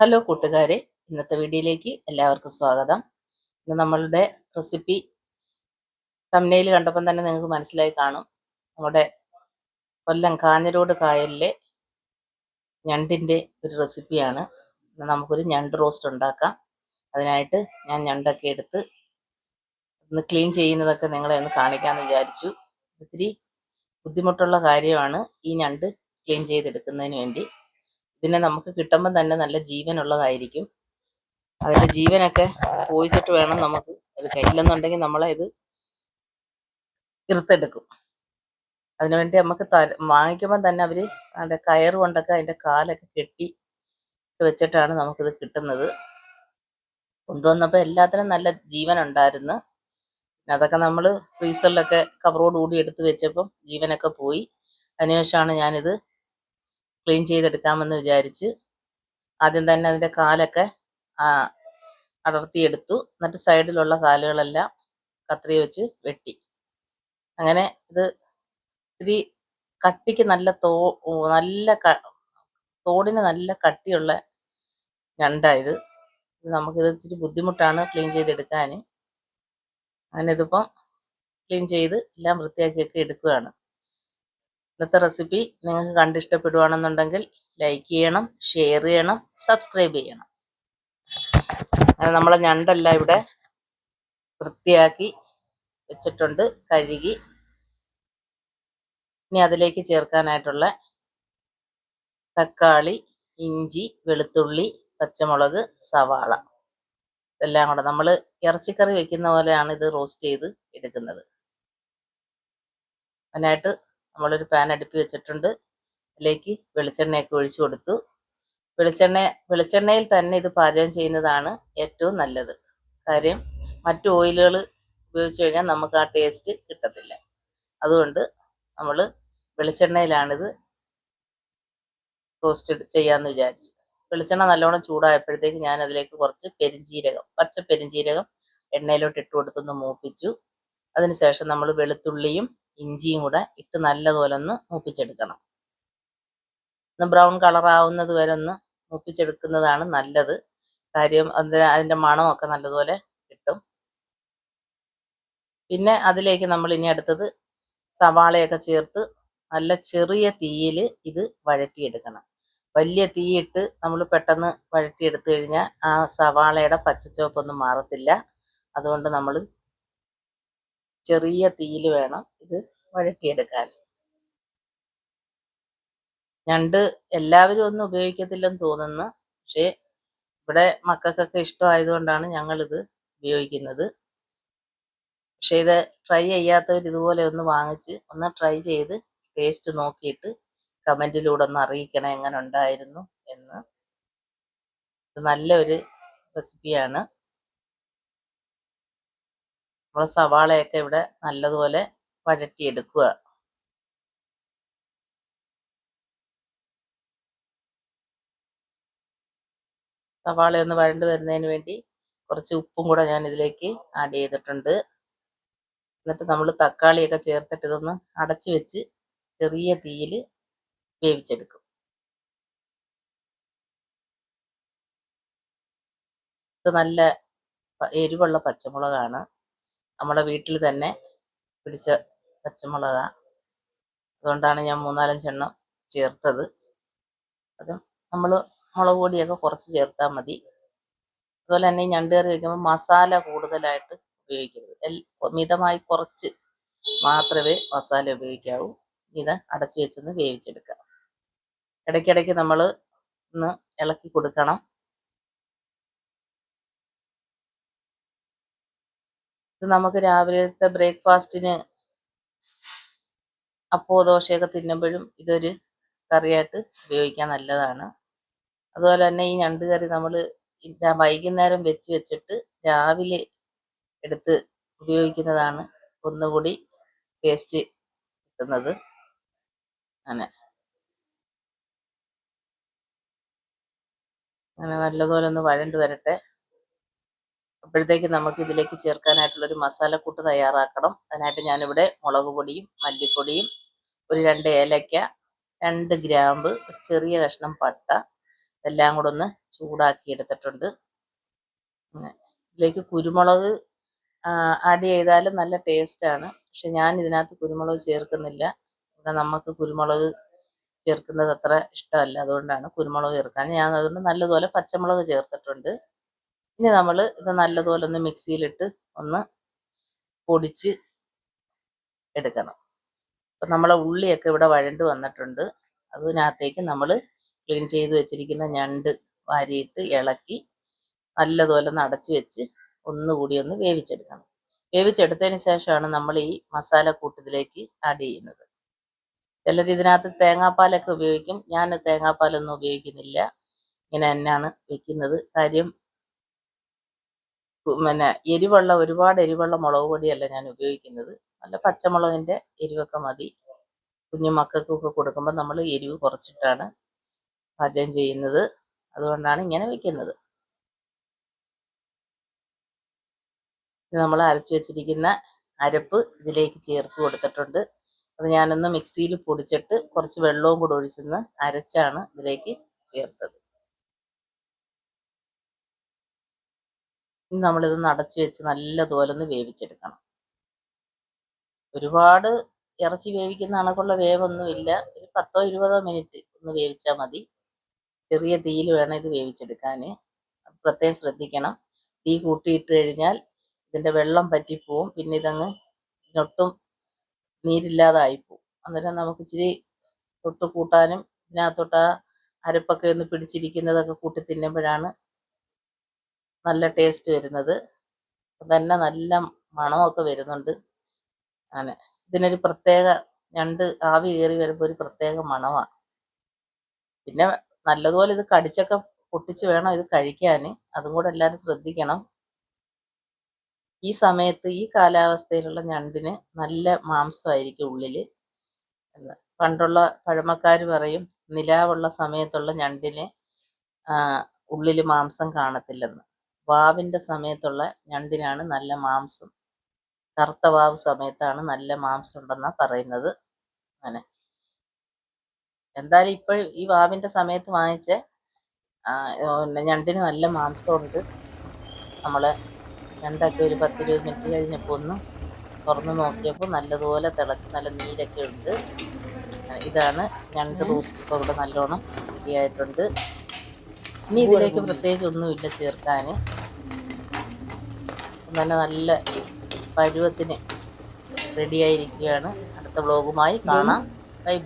Hello കൂട്ടുകാരെ ഇന്നത്തെ വീഡിയോയിലേക്ക് എല്ലാവർക്കും സ്വാഗതം. ഇന്ന് നമ്മളുടെ റെസിപ്പി തമ്മനയിൽ കണ്ടപ്പം തന്നെ നിങ്ങൾക്ക് മനസ്സിലായി കാണും. നമ്മുടെ കൊല്ലം കാഞ്ഞരോട് കായലിലെ ഞണ്ടിന്റെ ഒരു റെസിപ്പിയാണ്. ഇന്ന് നമുക്കൊരു ഞണ്ട് റോസ്റ്റ് ഉണ്ടാക്കാം. അതിനായിട്ട് ഞാൻ ഞണ്ടൊക്കെ എടുത്ത് ഒന്ന് ക്ലീൻ ചെയ്യുന്നതൊക്കെ നിങ്ങളെ ഒന്ന് കാണിക്കാമെന്ന് വിചാരിച്ചു. ഒത്തിരി ബുദ്ധിമുട്ടുള്ള കാര്യമാണ് ഈ ഞണ്ട് ക്ലീൻ ചെയ്തെടുക്കുന്നതിന് വേണ്ടി. ഇതിനെ നമുക്ക് കിട്ടുമ്പോൾ തന്നെ നല്ല ജീവനുള്ളതായിരിക്കും. അതിന്റെ ജീവനൊക്കെ പോയിച്ചിട്ട് വേണം നമുക്ക് അത് കയ്യിലെന്നുണ്ടെങ്കിൽ നമ്മളെ ഇത് ഇറുത്തെടുക്കും. അതിനുവേണ്ടി നമുക്ക് ത വാങ്ങിക്കുമ്പം തന്നെ അവർ അതിന്റെ കയർ കൊണ്ടൊക്കെ അതിന്റെ കാലൊക്കെ കെട്ടി വെച്ചിട്ടാണ് നമുക്കിത് കിട്ടുന്നത്. കൊണ്ടുവന്നപ്പോൾ എല്ലാത്തിനും നല്ല ജീവനുണ്ടായിരുന്നു. അതൊക്കെ നമ്മൾ ഫ്രീസറിലൊക്കെ കവറോട് കൂടി എടുത്ത് വെച്ചപ്പം ജീവനൊക്കെ പോയി. അതിനുശേഷമാണ് ഞാനിത് ക്ലീൻ ചെയ്തെടുക്കാമെന്ന് വിചാരിച്ച് ആദ്യം തന്നെ അതിന്റെ കാലൊക്കെ അടർത്തിയെടുത്തു. എന്നിട്ട് സൈഡിലുള്ള കാലുകളെല്ലാം കത്രി വെച്ച് വെട്ടി. അങ്ങനെ ഇത് ഇത്തിരി കട്ടിക്ക് നല്ല തോ നല്ല തോടിന് നല്ല കട്ടിയുള്ള ഞണ്ടായത് നമുക്കിത് ഇത്തിരി ബുദ്ധിമുട്ടാണ് ക്ലീൻ ചെയ്തെടുക്കാൻ അങ്ങനെ ഇതിപ്പം ക്ലീൻ ചെയ്ത് എല്ലാം വൃത്തിയാക്കിയൊക്കെ എടുക്കുകയാണ്. ഇന്നത്തെ റെസിപ്പി നിങ്ങൾക്ക് കണ്ടിഷ്ടപ്പെടുവാണെന്നുണ്ടെങ്കിൽ ലൈക്ക് ചെയ്യണം ഷെയർ ചെയ്യണം സബ്സ്ക്രൈബ് ചെയ്യണം. നമ്മളെ ഞണ്ടെല്ലാം ഇവിടെ വൃത്തിയാക്കി വെച്ചിട്ടുണ്ട് കഴുകി. ഇനി അതിലേക്ക് ചേർക്കാനായിട്ടുള്ള തക്കാളി ഇഞ്ചി വെളുത്തുള്ളി പച്ചമുളക് സവാള. ഇതെല്ലാം കൂടെ നമ്മൾ ഇറച്ചിക്കറി വെക്കുന്ന പോലെയാണ് ഇത് റോസ്റ്റ് ചെയ്ത് എടുക്കുന്നത്. അതിനായിട്ട് നമ്മളൊരു പാൻ അടുപ്പി വെച്ചിട്ടുണ്ട്. അതിലേക്ക് വെളിച്ചെണ്ണയൊക്കെ ഒഴിച്ചു കൊടുത്തു. വെളിച്ചെണ്ണ വെളിച്ചെണ്ണയിൽ തന്നെ ഇത് പാചകം ചെയ്യുന്നതാണ് ഏറ്റവും നല്ലത്. കാര്യം മറ്റു ഓയിലുകൾ ഉപയോഗിച്ച് കഴിഞ്ഞാൽ നമുക്ക് ആ ടേസ്റ്റ് കിട്ടത്തില്ല. അതുകൊണ്ട് നമ്മൾ വെളിച്ചെണ്ണയിലാണിത് റോസ്റ്റ് ചെയ്യാമെന്ന് വിചാരിച്ചു. വെളിച്ചെണ്ണ നല്ലോണം ചൂടായപ്പോഴത്തേക്ക് ഞാൻ അതിലേക്ക് കുറച്ച് പെരിഞ്ചീരകം പച്ച പെരിഞ്ചീരകം എണ്ണയിലോട്ട് ഇട്ട് കൊടുത്തൊന്ന് മൂപ്പിച്ചു. അതിനുശേഷം നമ്മൾ വെളുത്തുള്ളിയും ഇഞ്ചിയും കൂടെ ഇട്ട് നല്ലതുപോലെ ഒന്ന് മൂപ്പിച്ചെടുക്കണം. ഒന്ന് ബ്രൗൺ കളറാവുന്നത് വരെ ഒന്ന് മൂപ്പിച്ചെടുക്കുന്നതാണ് നല്ലത്. കാര്യം അത് അതിന്റെ മണമൊക്കെ നല്ലതുപോലെ കിട്ടും. പിന്നെ അതിലേക്ക് നമ്മൾ ഇനി അടുത്തത് സവാളയൊക്കെ ചേർത്ത് നല്ല ചെറിയ തീയിൽ ഇത് വഴറ്റിയെടുക്കണം. വലിയ തീയിട്ട് നമ്മൾ പെട്ടെന്ന് വഴറ്റിയെടുത്തു കഴിഞ്ഞാൽ ആ സവാളയുടെ പച്ചച്ചുവപ്പൊന്നും മാറത്തില്ല. അതുകൊണ്ട് നമ്മൾ ചെറിയ തീയിൽ വേണം ഇത് വഴറ്റിയെടുക്കാൻ. ഞണ്ട് എല്ലാവരും ഒന്നും ഉപയോഗിക്കത്തില്ലെന്ന് തോന്നുന്നു. പക്ഷേ ഇവിടെ മക്കൾക്കൊക്കെ ഇഷ്ടമായതുകൊണ്ടാണ് ഞങ്ങളിത് ഉപയോഗിക്കുന്നത്. പക്ഷേ ഇത് ട്രൈ ചെയ്യാത്തവർ ഇതുപോലെ ഒന്ന് വാങ്ങിച്ച് ഒന്ന് ട്രൈ ചെയ്ത് ടേസ്റ്റ് നോക്കിയിട്ട് കമന്റിലൂടെ ഒന്ന് അറിയിക്കണം എങ്ങനെ ഉണ്ടായിരുന്നു എന്ന്. ഇത് നല്ലൊരു റെസിപ്പിയാണ്. നമ്മൾ സവാളയൊക്കെ ഇവിടെ നല്ലതുപോലെ വഴറ്റിയെടുക്കുക. സവാള ഒന്ന് വഴണ്ട് വരുന്നതിന് വേണ്ടി കുറച്ച് ഉപ്പും കൂടെ ഞാൻ ഇതിലേക്ക് ആഡ് ചെയ്തിട്ടുണ്ട്. എന്നിട്ട് നമ്മൾ തക്കാളിയൊക്കെ ചേർത്തിട്ട് ഇതൊന്ന് അടച്ചു വെച്ച് ചെറിയ തീയിൽ വേവിച്ചെടുക്കും. ഇത് നല്ല എരിവുള്ള പച്ചമുളകാണ്. നമ്മുടെ വീട്ടിൽ തന്നെ പിടിച്ച പച്ചമുളകാണ് അതുകൊണ്ടാണ് ഞാൻ മൂന്നാലഞ്ചെണ്ണം ചേർത്തത്. അത് നമ്മൾ മുളക് പൊടിയൊക്കെ കുറച്ച് ചേർത്താൽ മതി. അതുപോലെ തന്നെ ഈ ഞണ്ട് കറി വയ്ക്കുമ്പോൾ മസാല കൂടുതലായിട്ട് ഉപയോഗിക്കരുത്. മിതമായി കുറച്ച് മാത്രമേ മസാല ഉപയോഗിക്കാവൂ. ഇത് അടച്ചു വെച്ചൊന്ന് വേവിച്ചെടുക്കാം. ഇടയ്ക്കിടയ്ക്ക് നമ്മൾ ഒന്ന് ഇളക്കി കൊടുക്കണം. ഇത് നമുക്ക് രാവിലത്തെ ബ്രേക്ക്ഫാസ്റ്റിന് അപ്പോ ദോശയൊക്കെ തിന്നുമ്പോഴും ഇതൊരു കറിയായിട്ട് ഉപയോഗിക്കാൻ നല്ലതാണ്. അതുപോലെ തന്നെ ഈ ഞണ്ട് കറി നമ്മൾ വൈകുന്നേരം വെച്ച് വെച്ചിട്ട് രാവിലെ എടുത്ത് ഉപയോഗിക്കുന്നതാണ് ഒന്നുകൂടി ടേസ്റ്റ് കിട്ടുന്നത്. അങ്ങനെ. അങ്ങനെ നല്ലതുപോലെ ഒന്ന് വഴണ്ട് വരട്ടെ. അപ്പോഴത്തേക്ക് നമുക്ക് ഇതിലേക്ക് ചേർക്കാനായിട്ടുള്ളൊരു മസാലക്കൂട്ട് തയ്യാറാക്കണം. അതിനായിട്ട് ഞാനിവിടെ മുളക് പൊടിയും മല്ലിപ്പൊടിയും ഒരു രണ്ട് ഏലക്ക രണ്ട് ഗ്രാമ്പ് ഒരു ചെറിയ കഷ്ണം പട്ട ഇതെല്ലാം കൂടെ ഒന്ന് ചൂടാക്കി എടുത്തിട്ടുണ്ട്. ഇതിലേക്ക് കുരുമുളക് ആഡ് ചെയ്താലും നല്ല ടേസ്റ്റാണ് പക്ഷെ ഞാൻ ഇതിനകത്ത് കുരുമുളക് ചേർക്കുന്നില്ല. ഇവിടെ നമുക്ക് കുരുമുളക് ചേർക്കുന്നത് അത്ര ഇഷ്ടമല്ല. അതുകൊണ്ടാണ് കുരുമുളക് ചേർക്കാൻ ഞാൻ അതുകൊണ്ട് നല്ലതുപോലെ പച്ചമുളക് ചേർത്തിട്ടുണ്ട്. ഇനി നമ്മൾ ഇത് നല്ലതുപോലെ ഒന്ന് മിക്സിയിലിട്ട് ഒന്ന് പൊടിച്ച് എടുക്കണം. അപ്പം നമ്മളെ ഉള്ളിയൊക്കെ ഇവിടെ വഴണ്ട് വന്നിട്ടുണ്ട്. അതിനകത്തേക്ക് നമ്മൾ ക്ലീൻ ചെയ്ത് വെച്ചിരിക്കുന്ന ഞണ്ട് വാരിയിട്ട് ഇളക്കി നല്ലതുപോലെ ഒന്ന് അടച്ച് വെച്ച് ഒന്നുകൂടി ഒന്ന് വേവിച്ചെടുക്കണം. വേവിച്ചെടുത്തതിന് ശേഷമാണ് നമ്മൾ ഈ മസാല കൂട്ടത്തിലേക്ക് ആഡ് ചെയ്യുന്നത്. ചിലർ ഇതിനകത്ത് തേങ്ങാപ്പാലൊക്കെ ഉപയോഗിക്കും. ഞാൻ തേങ്ങാപ്പാലൊന്നും ഉപയോഗിക്കുന്നില്ല. ഇങ്ങനെ തന്നെയാണ് വെക്കുന്നത്. കാര്യം പിന്നെ എരിവുള്ള ഒരുപാട് എരിവുള്ള മുളക് പൊടിയല്ല ഞാൻ ഉപയോഗിക്കുന്നത്. നല്ല പച്ചമുളകിന്റെ എരിവൊക്കെ മതി. കുഞ്ഞു മക്കൾക്കൊക്കെ കൊടുക്കുമ്പോൾ നമ്മൾ എരിവ് കുറച്ചിട്ടാണ് പാചകം ചെയ്യുന്നത്. അതുകൊണ്ടാണ് ഇങ്ങനെ വെക്കുന്നത്. നമ്മൾ അരച്ചു വെച്ചിരിക്കുന്ന അരപ്പ് ഇതിലേക്ക് ചേർത്ത് കൊടുത്തിട്ടുണ്ട്. അത് ഞാനൊന്ന് മിക്സിയിൽ പൊടിച്ചിട്ട് കുറച്ച് വെള്ളവും കൂടെ ഒഴിച്ചൊന്ന് അരച്ചാണ് ഇതിലേക്ക് ചേർത്തത്. ഇനി നമ്മളിതൊന്ന് അടച്ചു വെച്ച് നല്ലതുപോലെ ഒന്ന് വേവിച്ചെടുക്കണം. ഒരുപാട് ഇറച്ചി വേവിക്കുന്ന കണക്കുള്ള വേവൊന്നുമില്ല. ഒരു പത്തോ ഇരുപതോ മിനിറ്റ് ഒന്ന് വേവിച്ചാൽ മതി. ചെറിയ തീയിൽ വേണം ഇത് വേവിച്ചെടുക്കാൻ പ്രത്യേകം ശ്രദ്ധിക്കണം. തീ കൂട്ടിയിട്ട് കഴിഞ്ഞാൽ ഇതിന്റെ വെള്ളം പറ്റിപ്പോവും. പിന്നെ ഇതങ്ങ് ഒട്ടും നീരില്ലാതായിപ്പോവും അന്നേരം നമുക്ക് ഇച്ചിരി തൊട്ട് കൂട്ടാനും ഇതിനകത്തോട്ട് ആ അരപ്പൊക്കെ ഒന്ന് പിടിച്ചിരിക്കുന്നതൊക്കെ കൂട്ടി തിന്നുമ്പോഴാണ് നല്ല ടേസ്റ്റ് വരുന്നത്. തന്നെ നല്ല മണമൊക്കെ വരുന്നുണ്ട്. അങ്ങനെ ഇതിനൊരു പ്രത്യേക ഞണ്ട് ആവി കയറി വരുമ്പോൾ ഒരു പ്രത്യേക മണമാണ് പിന്നെ നല്ലതുപോലെ ഇത് കടിച്ചൊക്കെ പൊട്ടിച്ച് വേണം ഇത് കഴിക്കാൻ അതും കൂടെ എല്ലാവരും ശ്രദ്ധിക്കണം. ഈ സമയത്ത് ഈ കാലാവസ്ഥയിലുള്ള ഞണ്ടിന് നല്ല മാംസമായിരിക്കും ഉള്ളിൽ പണ്ടുള്ള പഴമക്കാർ പറയും നിലാവുള്ള സമയത്തുള്ള ഞണ്ടിന് ഉള്ളിൽ മാംസം കാണത്തില്ലെന്ന്. വാവിന്റെ സമയത്തുള്ള ഞണ്ടിനാണ് നല്ല മാംസം. കറുത്ത വാവ് സമയത്താണ് നല്ല മാംസം ഉണ്ടെന്നാണ് പറയുന്നത്. അങ്ങനെ. എന്തായാലും ഇപ്പോൾ ഈ വാവിന്റെ സമയത്ത് വാങ്ങിച്ച ഞണ്ടിന് നല്ല മാംസമുണ്ട് നമ്മൾ ഞണ്ടൊക്കെ ഒരു പത്തിരുപത് മിനിറ്റ് കഴിഞ്ഞപ്പോൾ ഒന്ന് തുറന്ന് നോക്കിയപ്പോൾ നല്ലതുപോലെ തിളച്ച് നല്ല നീരൊക്കെ ഉണ്ട്. ഇതാണ് ഞണ്ട് റോസ്റ്റ് ഇപ്പോൾ ഇവിടെ നല്ലോണം റെഡിയായിട്ടുണ്ട് ഇനി ഇതിലേക്ക് പ്രത്യേകിച്ച് ഒന്നുമില്ല ചേർക്കാൻ തന്നെ നല്ല പരുവത്തിന് റെഡിയായിരിക്കുകയാണ് അടുത്ത വ്ലോഗുമായി കാണാം.